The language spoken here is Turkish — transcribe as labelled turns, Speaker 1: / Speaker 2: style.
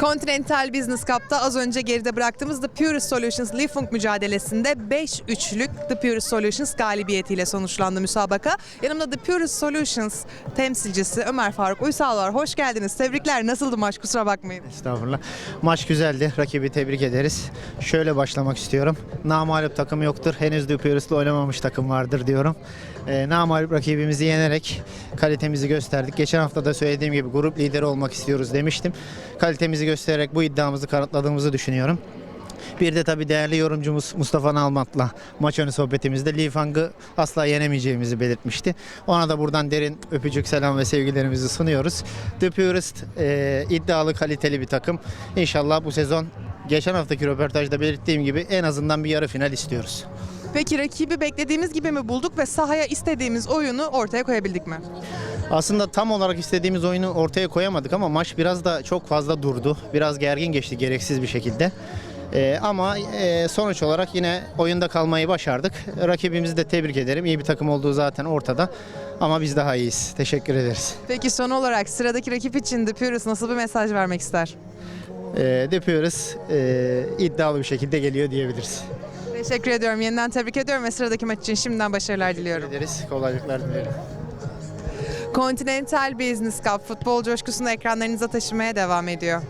Speaker 1: Continental Business Cup'ta az önce geride bıraktığımız The Purest Solutions Lifung mücadelesinde 5-3'lük The Purest Solutions galibiyetiyle sonuçlandı müsabaka. Yanımda The Purest Solutions temsilcisi Ömer Faruk Uysal var. Hoş geldiniz. Tebrikler. Nasıldı maç? Kusura bakmayın.
Speaker 2: Estağfurullah. Maç güzeldi. Rakibi tebrik ederiz. Şöyle başlamak istiyorum. Namalip takım yoktur. Henüz Dupious'la oynamamış takım vardır diyorum. Ee, namalip rakibimizi yenerek kalitemizi gösterdik. Geçen hafta da söylediğim gibi grup lideri olmak istiyoruz demiştim. Kalitemizi göstererek bu iddiamızı kanıtladığımızı düşünüyorum. Bir de tabii değerli yorumcumuz Mustafa Nalmat'la maç önü sohbetimizde Lee Fang'ı asla yenemeyeceğimizi belirtmişti. Ona da buradan derin öpücük selam ve sevgilerimizi sunuyoruz. The Purist e, iddialı kaliteli bir takım. İnşallah bu sezon geçen haftaki röportajda belirttiğim gibi en azından bir yarı final istiyoruz.
Speaker 1: Peki rakibi beklediğimiz gibi mi bulduk ve sahaya istediğimiz oyunu ortaya koyabildik mi?
Speaker 2: Aslında tam olarak istediğimiz oyunu ortaya koyamadık ama maç biraz da çok fazla durdu. Biraz gergin geçti gereksiz bir şekilde. Ee, ama e, sonuç olarak yine oyunda kalmayı başardık. Rakibimizi de tebrik ederim. İyi bir takım olduğu zaten ortada. Ama biz daha iyiyiz. Teşekkür ederiz.
Speaker 1: Peki son olarak sıradaki rakip için The Purest nasıl bir mesaj vermek ister?
Speaker 2: Ee, Depiyoruz. Ee, iddialı bir şekilde geliyor diyebiliriz.
Speaker 1: Teşekkür ediyorum. Yeniden tebrik ediyorum ve sıradaki maç için şimdiden başarılar diliyorum.
Speaker 2: Ederiz. Kolaylıklar dilerim.
Speaker 1: Continental Business Cup futbol coşkusunu ekranlarınıza taşımaya devam ediyor.